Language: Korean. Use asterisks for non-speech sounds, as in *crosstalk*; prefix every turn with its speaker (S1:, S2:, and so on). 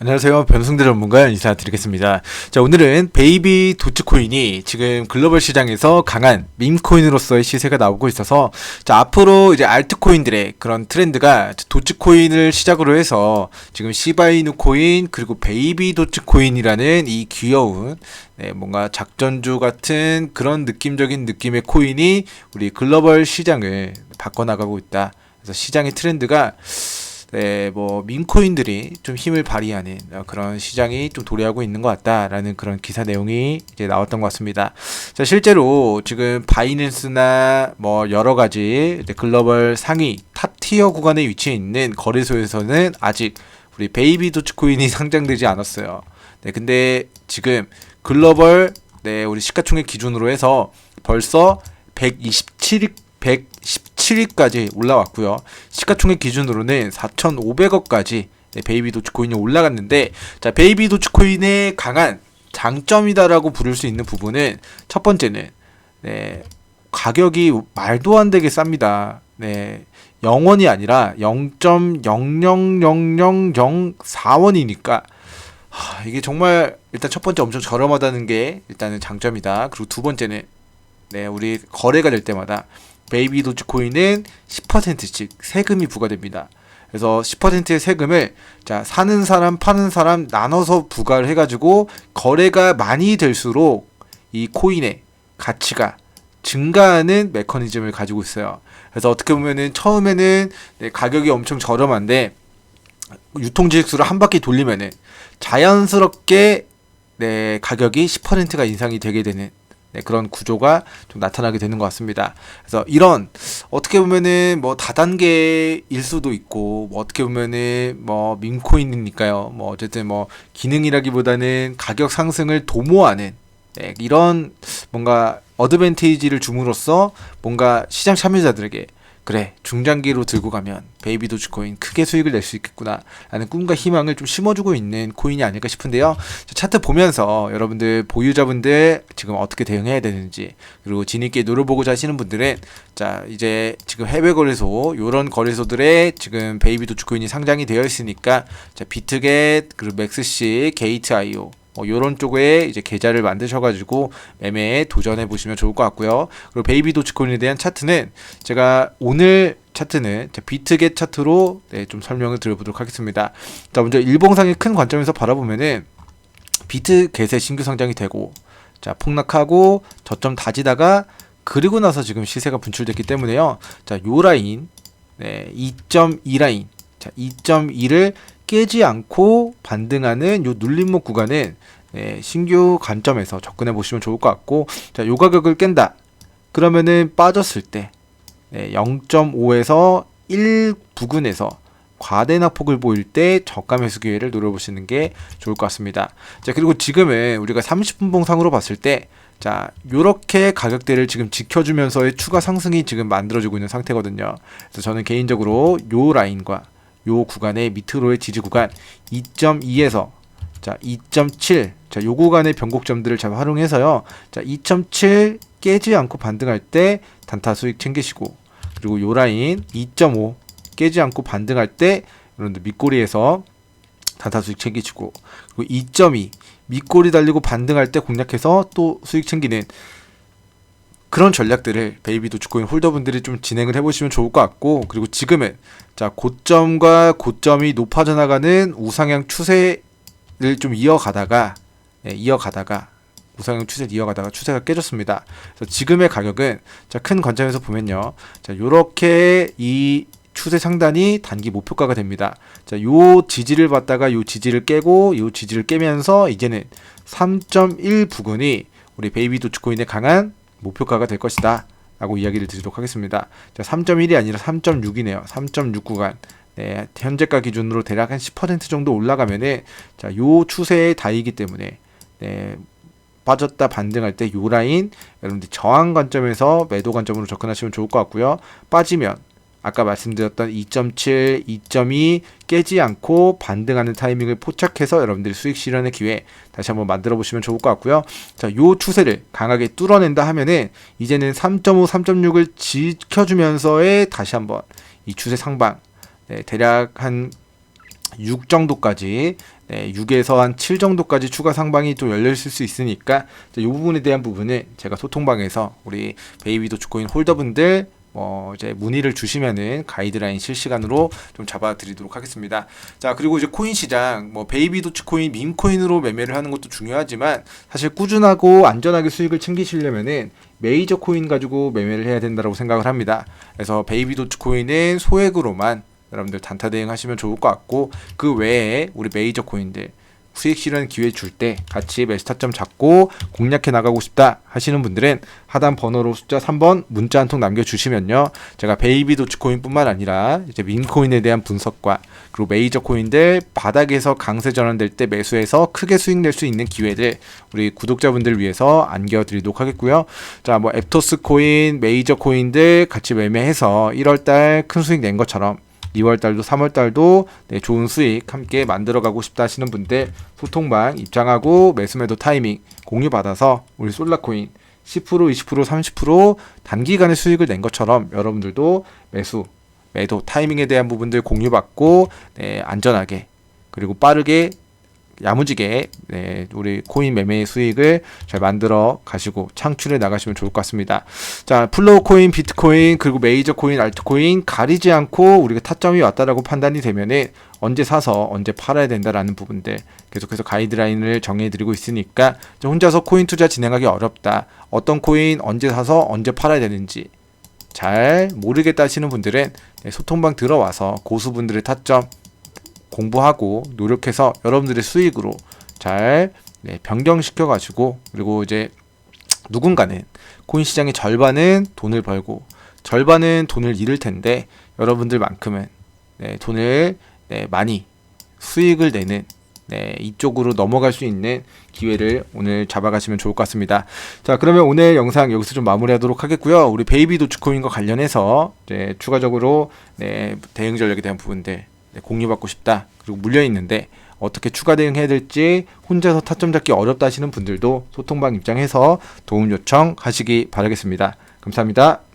S1: 안녕하세요. 변승대 전문가 인사드리겠습니다. 자, 오늘은 베이비 도치코인이 지금 글로벌 시장에서 강한 밈코인으로서의 시세가 나오고 있어서 자, 앞으로 이제 알트코인들의 그런 트렌드가 도치코인을 시작으로 해서 지금 시바이누 코인 그리고 베이비 도치코인이라는 이 귀여운 네, 뭔가 작전주 같은 그런 느낌적인 느낌의 코인이 우리 글로벌 시장을 바꿔나가고 있다. 그래서 시장의 트렌드가 네, 뭐 민코인들이 좀 힘을 발휘하는 그런 시장이 좀 도래하고 있는 것 같다라는 그런 기사 내용이 이제 나왔던 것 같습니다. 자, 실제로 지금 바이낸스나 뭐 여러 가지 글로벌 상위 탑티어 구간에 위치해 있는 거래소에서는 아직 우리 베이비 도치코인이 *laughs* 상장되지 않았어요. 네, 근데 지금 글로벌 네, 우리 시가총액 기준으로 해서 벌써 127 110 7위까지 올라왔고요. 시가총액 기준으로는 4,500억까지 네, 베이비 도치코인이 올라갔는데 자 베이비 도치코인의 강한 장점이다라고 부를 수 있는 부분은 첫 번째는 네, 가격이 말도 안 되게 쌉니다. 네, 0원이 아니라 0.000004원이니까 하, 이게 정말 일단 첫 번째 엄청 저렴하다는 게 일단은 장점이다. 그리고 두 번째는 네, 우리 거래가 될 때마다 베이비 도지코인은 10%씩 세금이 부과됩니다. 그래서 10%의 세금을 자 사는 사람 파는 사람 나눠서 부과를 해가지고 거래가 많이 될수록 이 코인의 가치가 증가하는 메커니즘을 가지고 있어요. 그래서 어떻게 보면은 처음에는 네, 가격이 엄청 저렴한데 유통지식수를 한 바퀴 돌리면은 자연스럽게 네, 가격이 10%가 인상이 되게 되는 네, 그런 구조가 좀 나타나게 되는 것 같습니다. 그래서 이런 어떻게 보면은 뭐 다단계일 수도 있고 뭐 어떻게 보면은 뭐 민코인이니까요. 뭐 어쨌든 뭐 기능이라기보다는 가격 상승을 도모하는 네, 이런 뭔가 어드밴테이지를 줌으로써 뭔가 시장 참여자들에게 그래 중장기로 들고 가면 베이비 도지코인 크게 수익을 낼 수 있겠구나 라는 꿈과 희망을 좀 심어주고 있는 코인이 아닐까 싶은데요. 차트 보면서 여러분들 보유자분들 지금 어떻게 대응해야 되는지 그리고 진입기에 노려보고자 하시는 분들은 자 이제 지금 해외 거래소 요런 거래소들에 지금 베이비 도지코인이 상장이 되어 있으니까 자 비트겟 그리고 맥스시 게이트.io 뭐 요런 쪽에 이제 계좌를 만드셔가지고 매매에 도전해 보시면 좋을 것 같고요. 그리고 베이비 도치코인에 대한 차트는 제가 오늘 차트는 비트겟 차트로 네, 좀 설명을 드려보도록 하겠습니다. 자 먼저 일봉상의 큰 관점에서 바라보면은 비트겟의 신규 상장이 되고 자 폭락하고 저점 다지다가 그리고 나서 지금 시세가 분출됐기 때문에요. 자, 요 라인, 네, 2.2 라인, 자, 2.2를 깨지 않고 반등하는 요 눌림목 구간은 네, 신규 관점에서 접근해 보시면 좋을 것 같고 자, 요 가격을 깬다. 그러면은 빠졌을 때 네, 0.5에서 1 부근에서 과대 낙폭을 보일 때 저가 매수 기회를 노려보시는 게 좋을 것 같습니다. 자, 그리고 지금은 우리가 30분 봉 상으로 봤을 때 자, 요렇게 가격대를 지금 지켜주면서의 추가 상승이 지금 만들어지고 있는 상태거든요. 그래서 저는 개인적으로 요 라인과 요 구간의 밑으로의 지지 구간 2.2에서 자, 2.7. 자, 요 구간의 변곡점들을 잘 활용해서요. 자, 2.7 깨지 않고 반등할 때 단타 수익 챙기시고 그리고 요 라인 2.5 깨지 않고 반등할 때 여러분들 밑꼬리에서 단타 수익 챙기시고 그리고 2.2 밑꼬리 달리고 반등할 때 공략해서 또 수익 챙기는 그런 전략들을 베이비 도치코인 홀더분들이 좀 진행을 해보시면 좋을 것 같고 그리고 지금은 자 고점과 고점이 높아져 나가는 우상향 추세를 좀 이어가다가 예, 이어가다가 우상향 추세를 이어가다가 추세가 깨졌습니다. 그래서 지금의 가격은 자 큰 관점에서 보면요, 자 요렇게 이 추세 상단이 단기 목표가가 됩니다. 자, 요 지지를 받다가 요 지지를 깨고 요 지지를 깨면서 이제는 3.1 부근이 우리 베이비 도치코인의 강한 목표가가 될 것이다. 라고 이야기를 드리도록 하겠습니다. 자, 3.1이 아니라 3.6이네요. 3.6 구간. 네, 현재가 기준으로 대략 한 10% 정도 올라가면은 자, 요 추세의 다이기 때문에 네, 빠졌다 반등할 때 요 라인 여러분들 저항 관점에서 매도 관점으로 접근하시면 좋을 것 같고요. 빠지면 아까 말씀드렸던 2.7, 2.2 깨지 않고 반등하는 타이밍을 포착해서 여러분들이 수익 실현의 기회 다시 한번 만들어 보시면 좋을 것 같고요. 자, 요 추세를 강하게 뚫어낸다 하면은 이제는 3.5, 3.6을 지켜주면서의 다시 한번 이 추세 상방 네, 대략 한 6 정도까지 네, 6에서 한 7 정도까지 추가 상방이 또 열려 있을 수 있으니까 이 부분에 대한 부분은 제가 소통방에서 우리 베이비 도츠코인 홀더분들 뭐 이제 문의를 주시면은 가이드라인 실시간으로 좀 잡아드리도록 하겠습니다. 자 그리고 이제 코인 시장 뭐 베이비 도츠코인 밈코인으로 매매를 하는 것도 중요하지만 사실 꾸준하고 안전하게 수익을 챙기시려면은 메이저 코인 가지고 매매를 해야 된다고 생각을 합니다. 그래서 베이비 도츠코인은 소액으로만 여러분들 단타 대응하시면 좋을 것 같고 그 외에 우리 메이저 코인들 수익 실현 기회 줄 때 같이 매스타점 잡고 공략해 나가고 싶다 하시는 분들은 하단 번호로 숫자 3번 문자 한 통 남겨주시면요. 제가 베이비 도치코인뿐만 아니라 이제 민코인에 대한 분석과 그리고 메이저 코인들 바닥에서 강세 전환될 때 매수해서 크게 수익 낼 수 있는 기회들 우리 구독자분들 위해서 안겨드리도록 하겠고요. 자 뭐 앱토스 코인 메이저 코인들 같이 매매해서 1월달 큰 수익 낸 것처럼 2월 달도 3월 달도 네, 좋은 수익 함께 만들어 가고 싶다 하시는 분들 소통방 입장하고 매수매도 타이밍 공유 받아서 우리 솔라코인 10% 20% 30% 단기간에 수익을 낸 것처럼 여러분들도 매수 매도 타이밍에 대한 부분들 공유 받고 네, 안전하게 그리고 빠르게 야무지게 네, 우리 코인 매매의 수익을 잘 만들어 가시고 창출해 나가시면 좋을 것 같습니다. 자, 플로우 코인, 비트코인, 그리고 메이저 코인, 알트코인 가리지 않고 우리가 타점이 왔다라고 판단이 되면은 언제 사서 언제 팔아야 된다라는 부분들 계속해서 가이드라인을 정해 드리고 있으니까 혼자서 코인 투자 진행하기 어렵다. 어떤 코인 언제 사서 언제 팔아야 되는지 잘 모르겠다 하시는 분들은 네, 소통방 들어와서 고수분들의 타점 공부하고 노력해서 여러분들의 수익으로 잘 네, 변경시켜 가지고 그리고 이제 누군가는 코인 시장의 절반은 돈을 벌고 절반은 돈을 잃을 텐데 여러분들만큼은 네, 돈을 네, 많이 수익을 내는 네, 이쪽으로 넘어갈 수 있는 기회를 오늘 잡아가시면 좋을 것 같습니다. 자, 그러면 오늘 영상 여기서 좀 마무리하도록 하겠고요. 우리 베이비 도츠코인과 관련해서 추가적으로 네, 대응 전략에 대한 부분들 네, 공유받고 싶다. 그리고 물려 있는데 어떻게 추가 대응해야 될지 혼자서 타점 잡기 어렵다 하시는 분들도 소통방 입장해서 도움 요청하시기 바라겠습니다. 감사합니다.